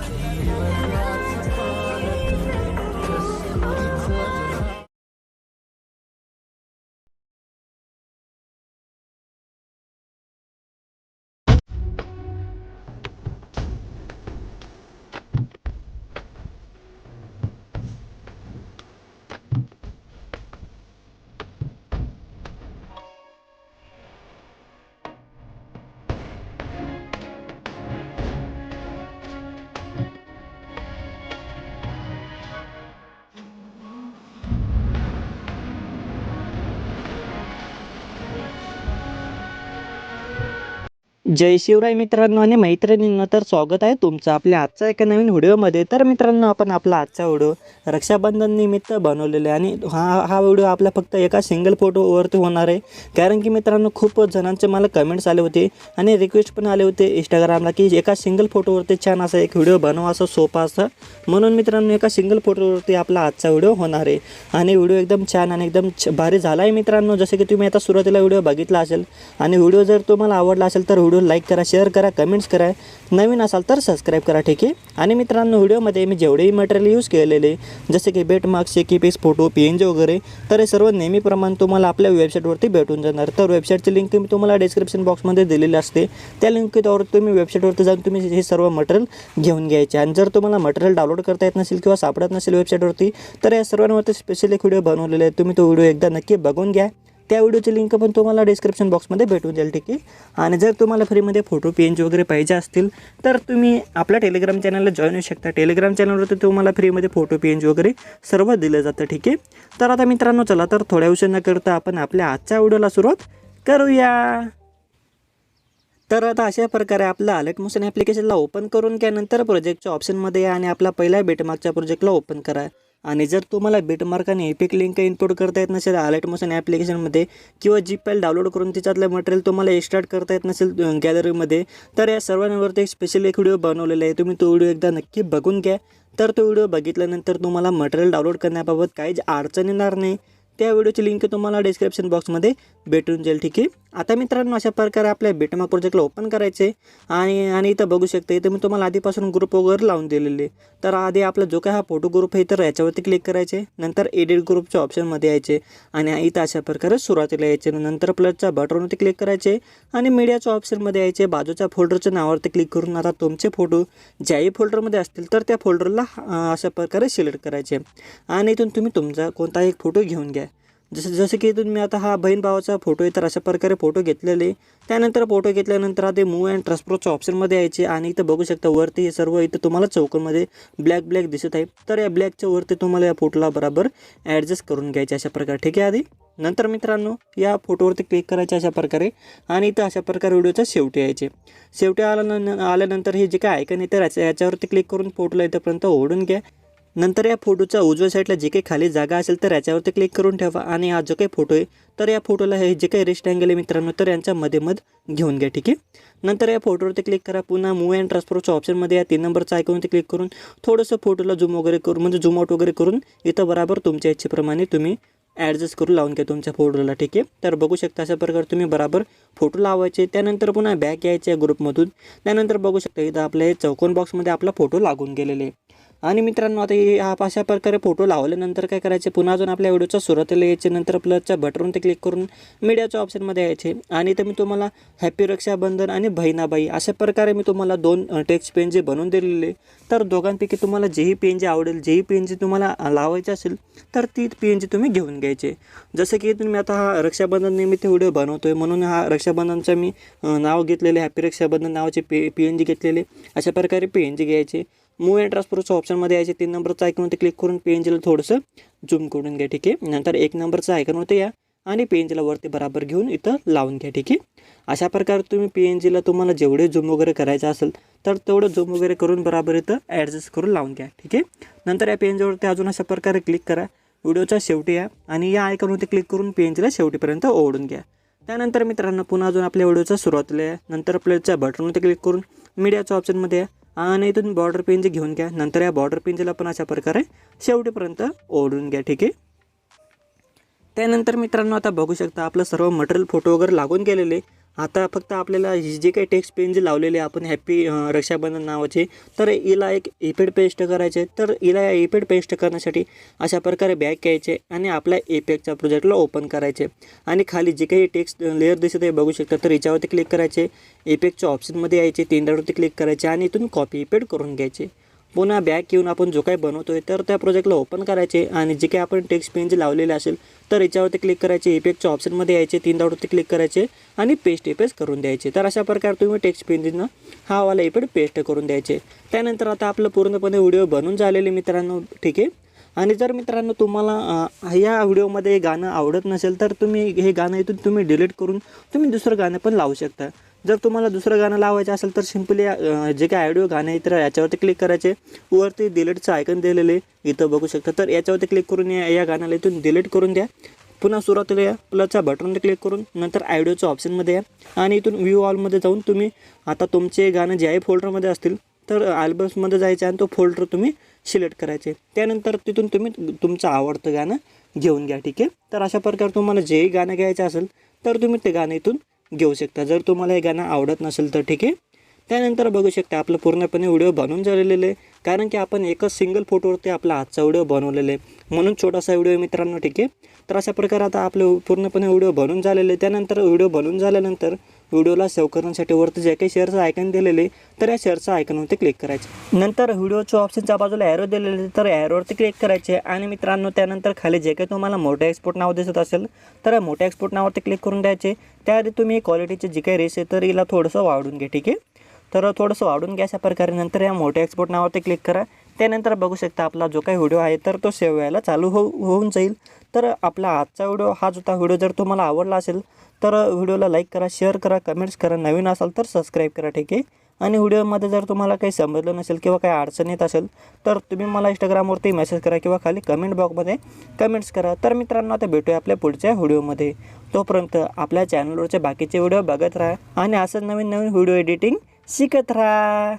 Amen. जय शिवराय मित्रांनो आणि मैत्रिणींनो तर स्वागत आहे तुमचं आपल्या आजच्या एका नवीन व्हिडिओमध्ये. तर मित्रांनो आपण आपला आजचा व्हिडिओ रक्षाबंधन निमित्त बनवलेला आहे आणि हा हा व्हिडिओ आपला फक्त एका सिंगल फोटोवरती होणार आहे. कारण की मित्रांनो खूप जणांचे मला कमेंट्स आले होते आणि रिक्वेस्ट पण आले होते इंस्टाग्रामला की एका सिंगल फोटोवरती छान असा एक व्हिडिओ बनवा असं सोपा असं म्हणून मित्रांनो एका सिंगल फोटोवरती आपला आजचा व्हिडिओ होणार आहे. आणि व्हिडिओ एकदम छान आणि एकदम छ- भारी झाला आहे मित्रांनो. जसं की तुम्ही आता सुरुवातीला व्हिडिओ बघितला असेल आणि व्हिडिओ जर तुम्हाला आवडला असेल तर व्हिडिओ लाईक करा शेअर करा कमेंट्स करा. नवीन असाल तर सबस्क्राईब करा ठीक आहे? आणि मित्रांनो व्हिडिओमध्ये मी जेवढेही मटेरियल यूज केलेले जसे की बेट marks shaky photo P N G वगैरे तर हे सर्व नेहमीप्रमाणे तुम्हाला आपल्या वेबसाईटवरती भेटून जाणार. तर वेबसाईटची लिंक मी तुम्हाला डिस्क्रिप्शन बॉक्समध्ये दिलेली असते. त्या लिंकवर तुम्ही वेबसाईटवरती जाऊन तुम्ही हे सर्व मटेरियल घेऊन घ्यायचे. आणि जर तुम्हाला मटेरियल डाउनलोड करता येत नसेल किंवा सापडत नसेल वेबसाईटवरती तर या सर्वांवरती स्पेशल एक व्हिडिओ बनवलेले आहे. तुम्ही तो व्हिडिओ एकदा नक्की बघून घ्या. त्या व्हिडिओची लिंक पण तुम्हाला डिस्क्रिप्शन बॉक्समध्ये भेटून जाईल ठीक आहे? आणि जर तुम्हाला फ्रीमध्ये फोटो पी वगैरे पाहिजे असतील तर तुम्ही आपल्या टेलिग्राम चॅनलला जॉईन होऊ शकता. टेलिग्राम चॅनलवरती तुम्हाला फ्रीमध्ये फोटो पी वगैरे सर्व दिलं जातं ठीक आहे? तर आता मित्रांनो चला तर थोड्या उशीर न करता आपण आपल्या आजच्या व्हिडिओला सुरुवात करूया. तर आता अशा प्रकारे आपलं अलर्ट मोशन ॲप्लिकेशनला ओपन करून घ्यानंतर प्रोजेक्टच्या ऑप्शनमध्ये या आणि आपला पहिल्या बेटमार्कच्या प्रोजेक्टला ओपन करा. आणि जर तुम्हाला बेटमार्क आणि एपिक लिंक इनपुट करता येत नसेल अलर्ट मोशन ॲप्लिकेशनमध्ये किंवा जी फाईल डाउनलोड करून तिच्यातलं मटेरियल तुम्हाला एक्स्ट्रार्ट करता येत नसेल गॅलरीमध्ये तर या सर्वांवरती एक स्पेशल एक व्हिडिओ बनवलेला आहे. तुम्ही तो व्हिडिओ एकदा नक्की बघून घ्या. तर तो व्हिडिओ बघितल्यानंतर तुम्हाला मटेरियल डाउनलोड करण्याबाबत काहीच अडचण येणार नाही. त्या व्हिडिओची लिंक तुम्हाला डिस्क्रिप्शन बॉक्समध्ये भेटून जाईल ठीक आहे? आता मित्रांनो अशा प्रकारे आपल्या बेटमा प्रोजेक्टला ओपन करायचे आणि आणि इथं बघू शकता इथं मी तुम्हाला आधीपासून ग्रुप वगैरे लावून दिलेले. तर आधी आपला जो काय हा फोटो ग्रुप आहे तर याच्यावरती क्लिक करायचे नंतर एडिट ग्रुपच्या ऑप्शनमध्ये यायचे आणि इथं अशा प्रकारे सुरुवातीला यायचे नंतर प्लसच्या बटनवरती क्लिक करायचे आणि मीडियाच्या ऑप्शनमध्ये यायचे बाजूच्या फोल्डरच्या नावावरती क्लिक करून आता तुमचे फोटो ज्याही फोल्डरमध्ये असतील तर त्या फोल्डरला अशा प्रकारे सिलेक्ट करायचे. आणि इथून तुम्ही तुमचा कोणताही एक फोटो घेऊन घ्या. जसं जसं की इथून मी आता हा बहीण भावाचा फोटो आहे तर अशा प्रकारे फोटो घेतलेले त्यानंतर फोटो घेतल्यानंतर आता मूव अँड ट्रान्सपोर्टच्या ऑप्शनमध्ये यायचे आणि इथं बघू शकता वरती हे सर्व इथं तुम्हाला चौकमध्ये ब्लॅक ब्लॅक दिसत आहे. तर या ब्लॅकच्या वरती तुम्हाला या फोटोला बरोबर ॲडजस्ट करून घ्यायचे अशा प्रकारे. ठीक आहे आधी? नंतर मित्रांनो या फोटोवरती क्लिक करायचे अशा प्रकारे आणि इथं अशा प्रकारे व्हिडिओच्या शेवटी यायचे. शेवटी आल्यानं आल्यानंतर हे जे काय ऐकन आहे तर याच्या- याच्यावरती क्लिक करून फोटोला इथंपर्यंत ओढून घ्या. नंतर या फोटोच्या उजव्या साईडला जे काही खाली जागा असेल तर याच्यावरती क्लिक करून ठेवा आणि हा जो काही फोटो आहे तर या फोटोला हे जे काही रेस्ट अँगल आहे मित्रांनो तर यांच्या मध्ये मध घेऊन घ्या ठीक आहे? नंतर या फोटोवरती क्लिक करा. पुन्हा मूव अँड ट्रान्सफरच्या ऑप्शनमध्ये या तीन नंबरचा आयकॉनवरती क्लिक करून थोडंसं फोटोला झूम वगैरे करून म्हणजे झूम आउट वगैरे करून इथं बराबर तुमच्या इच्छेप्रमाणे तुम्ही ॲडजस्ट करून लावून घ्या तुमच्या फोटोला ठीक आहे? तर बघू शकता अशा प्रकारे तुम्ही बराबर फोटो लावायचे. त्यानंतर पुन्हा बॅक यायचे या ग्रुपमधून त्यानंतर बघू शकता इथं आपल्या चौकोन बॉक्समध्ये आपला फोटो लागून गेलेले आहे. आणि मित्रांनो आता हे हा अशा प्रकारे फोटो लावल्यानंतर काय करायचे? पुन्हा अजून आपल्या व्हिडिओच्या सुरुवातीला यायचे. नंतर प्लसच्या बटनवरती क्लिक करून मीडियाच्या ऑप्शनमध्ये यायचे. आणि इथं मी तुम्हाला हॅपी रक्षाबंधन आणि बहिणाबाई अशा प्रकारे मी तुम्हाला दोन टेक्स्ट पेन जे बनवून दिलेले तर दोघांपैकी तुम्हाला जेही पेन जे आवडेल जेही पेन जे तुम्हाला लावायचे असेल तर ती पेन जे तुम्ही घेऊन घ्यायचे. जसं की तुम्ही आता हा रक्षाबंधन निमित्त व्हिडिओ बनवतोय. म्हणून हा रक्षाबंधनचं मी नाव घेतलेले हॅपी रक्षाबंधन नावाचे पे पी एन जी घेतलेले. अशा प्रकारे पी एन जी घ्यायचे. मूव अँड ट्रान्सफरच्या ऑप्शनमध्ये यायचे. तीन नंबरचं आयकॉनवरती क्लिक करून पी एन जीला थोडंसं झूम करून घ्या ठीक आहे? नंतर एक नंबरचं आयकॉनवरती या. आणि पी एन जीला वरती बराबर घेऊन इथं लावून घ्या ठीक आहे? अशा प्रकारे तुम्ही पी एन जीला तुम्हाला जेवढे झूम वगैरे करायचं असेल तर तेवढं झूम वगैरे करून बराबर इथं ॲडजस्ट करून लावून घ्या ठीक आहे? नंतर या पी एन जीवरती अजून अशा प्रकारे क्लिक करा. व्हिडिओच्या शेवटी या. आणि या आयकॉनवरती क्लिक करून पी एन जीला शेवटीपर्यंत ओढून घ्या. त्यानंतर मित्रांनो पुन्हा अजून आपल्या व्हिडिओच्या सुरुवातीला या. नंतर प्लेटच्या बटनवरती क्लिक करून मीडियाच्या ऑप्शनमध्ये या. आणि इथून बॉर्डर पेन जे घेऊन घ्या. नंतर या बॉर्डर पेनजीला पण अशा प्रकारे शेवटीपर्यंत ओढून घ्या ठीक आहे? त्यानंतर मित्रांनो आता बघू शकता आपलं सर्व मटेरियल फोटो वगैरे लागून गेलेले. आता फक्त आपल्याला ही जे काही टेक्स्ट पेन जे लावलेले आहे आपण हॅपी रक्षाबंधन नावाचे तर हिला एक इफेक्ट पेस्ट करायचे. तर हिला या इफेक्ट पेस्ट करण्यासाठी अशा प्रकारे बॅग घ्यायचे आणि आपल्या एपेकच्या प्रोजेक्टला ओपन करायचे. आणि खाली जे काही टेक्स्ट लेअर दिसत आहे बघू शकता तर याच्यावरती क्लिक करायचे. एपेकच्या ऑप्शनमध्ये यायचे तीनडावरती क्लिक करायचे आणि इथून कॉपी पेड करून घ्यायचे. पुन्हा बॅग घेऊन आपण जो काही बनवतो आहे तर त्या प्रोजेक्टला ओपन करायचे आणि जे काही आपण टेक्स्ट पेन जे लावलेले असेल तर याच्यावरती क्लिक करायचे. इफेक्टच्या ऑप्शनमध्ये यायचे तीन डावरती क्लिक करायचे आणि पेस्ट इफेक्ट करून द्यायचे. तर अशा प्रकारे तुम्ही टेक्स्ट पेननं हा वाला इफेक्ट पेस्ट करून द्यायचे. त्यानंतर आता आपलं पूर्णपणे व्हिडिओ बनून झालेले मित्रांनो ठीक आहे? आणि जर मित्रांनो तुम्हाला या व्हिडिओमध्ये गाणं आवडत नसेल तर तुम्ही हे गाणं इथून तुम्ही डिलीट करून तुम्ही दुसरं गाणं पण लावू शकता. जर तुम्हाला दुसरं गाणं लावायचं असेल तर सिम्पली जे काय ऑडिओ गाणं आहे तर याच्यावरती क्लिक करायचे. वरती डिलीटचं आयकन दिलेले इथं बघू शकता. तर याच्यावरती क्लिक करून या या गाण्याला इथून डिलीट करून द्या. पुन्हा सुरुवातीला या प्लसच्या बटनवर क्लिक करून नंतर ऑडिओच्या ऑप्शनमध्ये या. आणि इथून व्ह्यू ऑलमध्ये जाऊन तुम्ही आता तुमचे गाणं जे आहे फोल्डरमध्ये असतील तर अल्बम्समध्ये जायचे आणि तो फोल्डर तुम्ही सिलेक्ट करायचे. त्यानंतर तिथून तुम्ही तुमचं आवडतं गाणं घेऊन घ्या ठीक आहे? तर अशा प्रकारे तुम्हाला जेही गाणं घ्यायचं असेल तर तुम्ही ते गाणं इथून घेऊ शकता. जर तुम्हाला हे गाणं आवडत नसेल तर ठीक आहे. त्यानंतर बघू शकता आपलं पूर्णपणे व्हिडिओ बनवून झालेलं आहे. कारण की आपण एकच सिंगल फोटोवरती आपला आजचा व्हिडिओ बनवलेला आहे. म्हणून छोटासा व्हिडिओ मित्रांनो ठीक आहे. तर अशा प्रकारे आता आपलं पूर्णपणे व्हिडिओ बनवून झालेले आहे. त्यानंतर व्हिडिओ बनवून झाल्यानंतर व्हिडिओला सेव्ह करण्यासाठी वरती जे काही शेअरचं आयकन दिलेले तर या शेअरचं आयकनवरती क्लिक करायचे. नंतर व्हिडिओच्या ऑप्शनच्या बाजूला ॲरो दिलेले तर ॲरोवरती क्लिक करायचे. आणि मित्रांनो त्यानंतर खाली जे काही तुम्हाला मोठ्या एक्सपोर्ट नाव दिसत असेल तर मोठ्या एक्सपोर्ट नावावरती क्लिक करून द्यायचे त्याआधी तुम्ही क्वालिटीचे जी काही रेस आहे तर हिला थोडंसं वाढून घ्या ठीक आहे? तर थोडंसं वाढून घ्या अशा प्रकारे. नंतर या मोठ्या एक्सपोर्ट नावावरती क्लिक करा. त्यानंतर बघू शकता आपला जो काही व्हिडिओ आहे तर तो सेव्ह व्हायला चालू हो होऊन जाईल. तर आपला आजचा व्हिडिओ हाच होता. व्हिडिओ जर तुम्हाला आवडला असेल तर व्हिडिओला लाईक करा शेअर करा कमेंट्स करा. नवीन असाल तर सबस्क्राईब करा ठीक आहे? आणि व्हिडिओमध्ये जर तुम्हाला काही समजलं नसेल किंवा काही अडचण येत असेल तर तुम्ही मला इंस्टाग्रामवरती मेसेज करा किंवा खाली कमेंट बॉक्समध्ये कमेंट्स करा. तर मित्रांनो आता भेटूया आपल्या पुढच्या व्हिडिओमध्ये. तोपर्यंत आपल्या चॅनलवरचे बाकीचे व्हिडिओ बघत राहा आणि असंच नवीन नवीन व्हिडिओ एडिटिंग शिकत राहा.